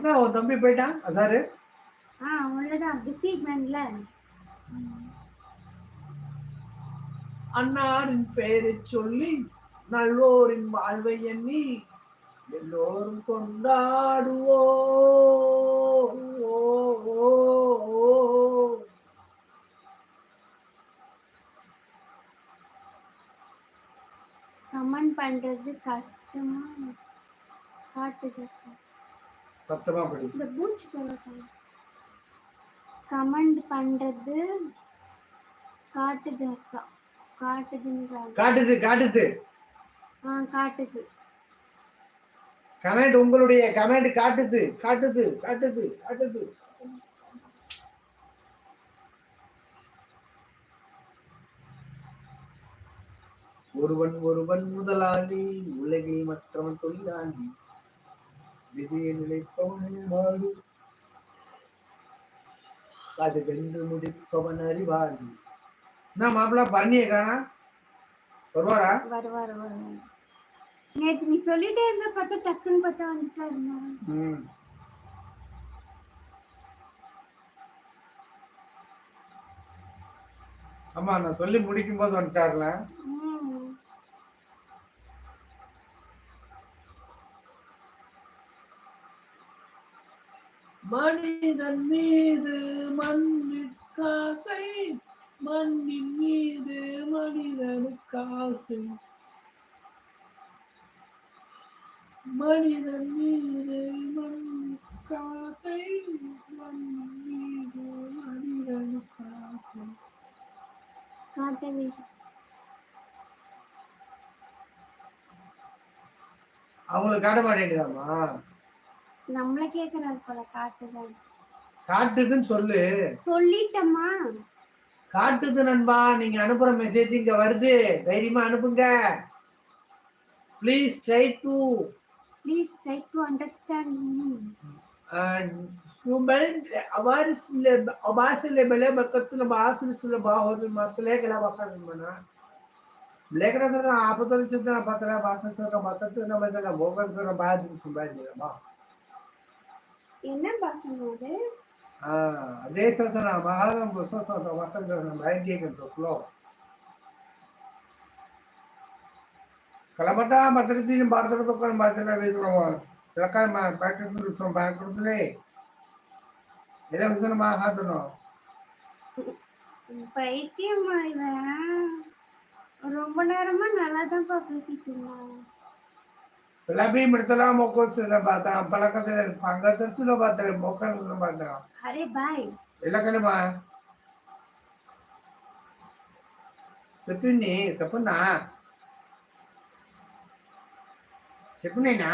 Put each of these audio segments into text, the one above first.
என்ன உன் தம்பி போயிட்டான் அதாரு ஆ அவ்வளோதான் பிஸி மேன்ல அன்னாரின் பெயரை சொல்லி நல்லோரின் வாழ்வை எண்ணி எல்லோரும் கொண்டாடுவோ கமெண்ட் பண்றது கஷ்டமா? காட்டுது சத்தமா படி. இந்த பூச்சி சொல்லட்டும் கமெண்ட் பண்றது காட்டுது அக்கா. காட்டுதுன்றாங்க காட்டுது காட்டுது. ஆ காட்டுது. கமெண்ட் உங்களுடைய கமெண்ட் காட்டுது காட்டுது காட்டுது காட்டுது. ஒருவன் ஒருவன் முதலாளி உலகில் மற்றவன் தொழிலாளி. விதியை நிலைப்பவன் வாழி அது வென்று முடிப்பவன் அறிவாளி என்ன மாப்பிள்ள பண்ணிய காணா? வருவாரா? வருவார் வருவார். நேத்து நீ சொல்லிட்டே இருந்த பார்த்தா டக்குன்னு பார்த்தா வந்துட்டாரு ம். ஆமா நான் சொல்லி முடிக்கும் போது வந்துட்டார்ல. மனிதன் மீது மண்ணுக்காசை மண்ணின் மீது மனிதனுக்காசை. மனிதன் மீது மண்ணுக்காசை மண்ணின் மீது மனிதனுக்காசை. அவங்களுக்கு காட்ட மாட்டேங்குதாமா நம்மள கேக்குறாரு போல காட்டுதான் காட்டுதுன்னு சொல்லு. சொல்லிட்டமா காட்டுது நண்பா நீங்க அனுப்புற மெசேஜ் இங்க வருது. தைரியமா அனுப்புங்க. Please try to please try to understand அவாறு அவாசல ಮೇಲೆ ಮಕ್ಕಳ ಮಾತ್ರ ಸುಲಭ ಹೋದ ಮಕ್ಕಳೇ ಕೆಲ ಮಕ್ಕಳ లేఖన ఆపదలు చెందిన పత్ర భాష మాట్లాడుతున్న మధ్య భోగం என்ன பாசம் அது అదే చదువుతున్నా మహారాజం కోసం చదువుతాం మొత్తం చదువుతున్నాం భయంకీకంతో ఫ్లో కలబతా భద్రతి భారతతో మధ్యలో రైతులు రకాల ప్రకృతులు ప్రకృతులే ఎలా వస్తున్న మహాతును பைத்தியமா இவன் ரொம்ப நேரமா நல்லா தான் பேசிட்டு இருந்தான் Sila bata pala ka sila panggat sila bata moka sila bata அரே பாய் ila kali ba sepuni sepuna sepuni na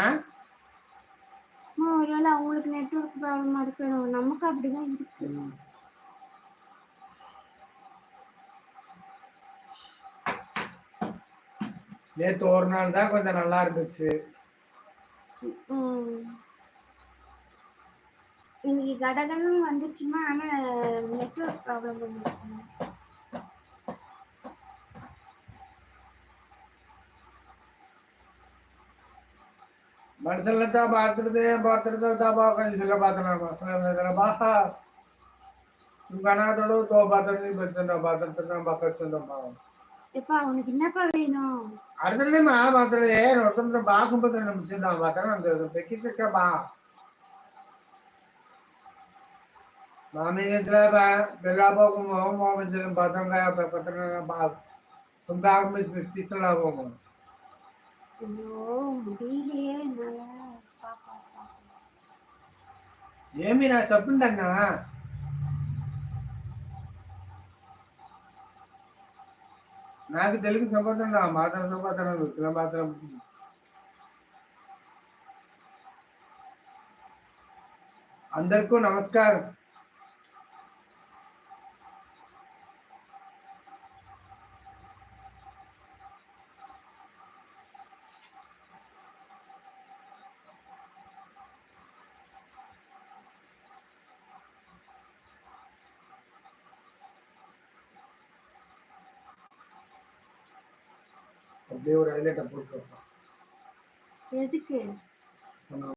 அம்மா ஒருவேளை அவங்களுக்கு நெட்ஒர்க் ப்ராப்ளமா இருக்கணும் நமக்கு அப்படிதான் இருக்கு நேத்து ஒரு நாள் தான் கொஞ்சம் நல்லா இருந்துச்சு. இன்னைக்கு கடகன்னு வந்துச்சுன்னா ஆனா நெட்ஒர்க் ப்ராப்ளம் பண்ணிருக்கோம் மனசுல தான் பார்த்துருது பார்த்துருது தான் பார்க்க சில பார்த்தனா சில பாஹா கனாடோட தோ பார்த்துட்டு பச்சனா பார்த்துட்டு பார்க்க எப்பா உனக்கு என்னப்பா வேணும்? அடுத்ததுலேயுமா பார்த்துருது ஒருத்தர் நம்ம சின்ன பார்த்தா அந்த தைக்கிட்டு பா. மாமியத்துல பெல்லா போகும் மாமியத்திலும் பார்த்தவங்க பத்திரம் பா தும்பாக பிச்சலா போகும். ஐயோ முடியலையே என்னால నాకు తెలుగు సంబంధం నా మాత్రం సంబంధం వచ్చిన మాత్రం అందరికీ నమస్కారం. దేవుడు అడిగేటప్పుడు చూస్తాం